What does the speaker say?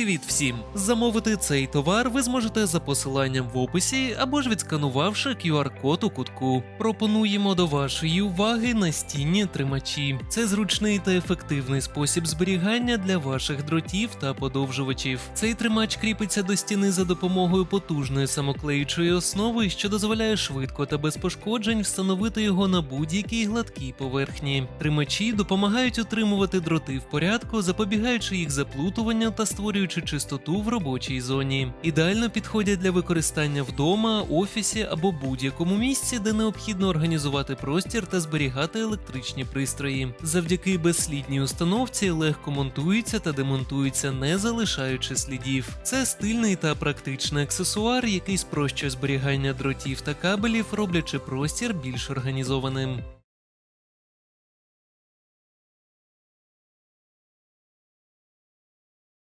Привіт всім! Замовити цей товар ви зможете за посиланням в описі або ж відсканувавши QR-код у кутку. Пропонуємо до вашої уваги настінні тримачі. Це зручний та ефективний спосіб зберігання для ваших дротів та подовжувачів. Цей тримач кріпиться до стіни за допомогою потужної самоклеючої основи, що дозволяє швидко та без пошкоджень встановити його на будь-якій гладкій поверхні. Тримачі допомагають утримувати дроти в порядку, запобігаючи їх заплутуванню та створюючи чистоту в робочій зоні. Ідеально підходять для використання вдома, офісі або будь-якому місці, де необхідно організувати простір та зберігати електричні пристрої. Завдяки безслідній установці легко монтуються та демонтуються, не залишаючи слідів. Це стильний та практичний аксесуар, який спрощує зберігання дротів та кабелів, роблячи простір більш організованим.